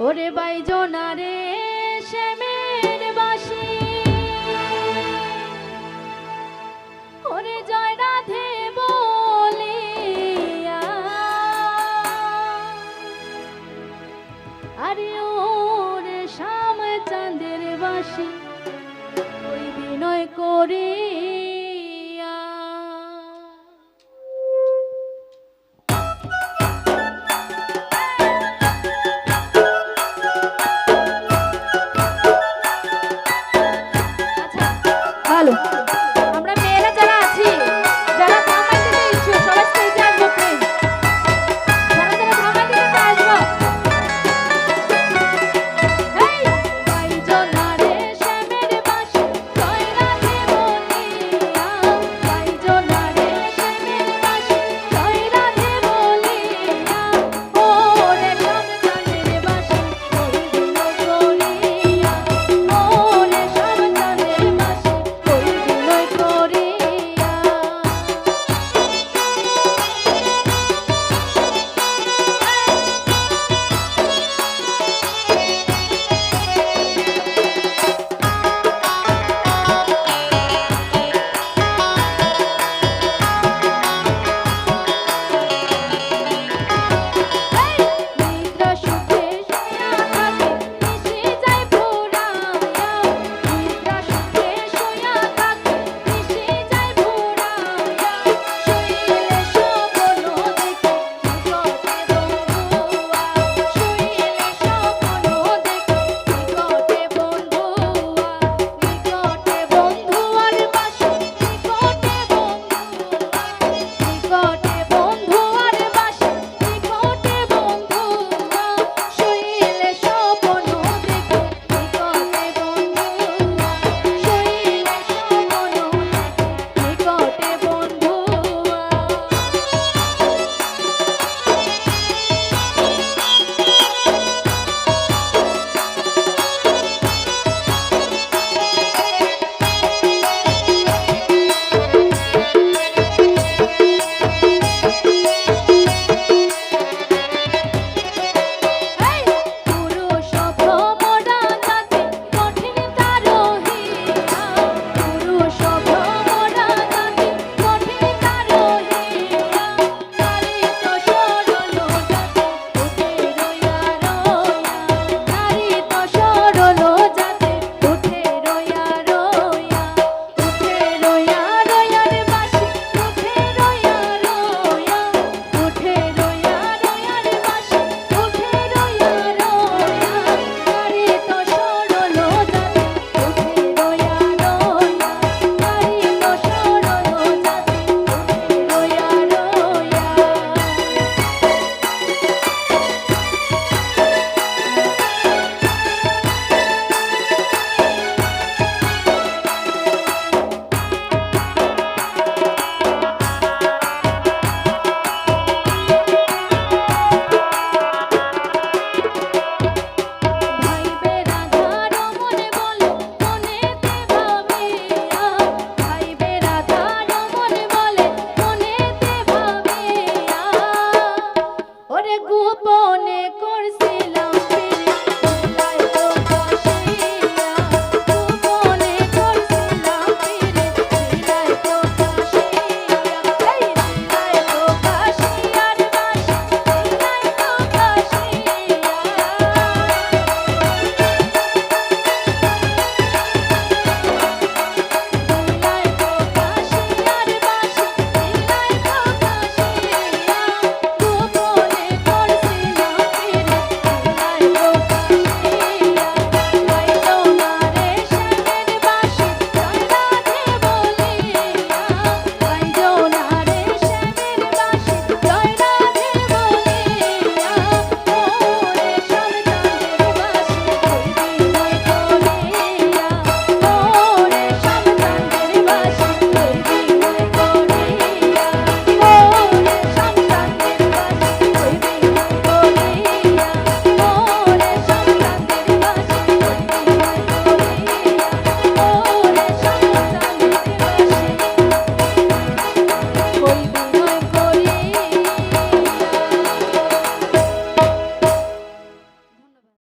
ওরে বাইজনা রে শ্যামের বাসি। ওরে জয় রাধে বলিয়া। আরে ওরে শ্যাম চাঁদের বাসি, ওই বিনয় করে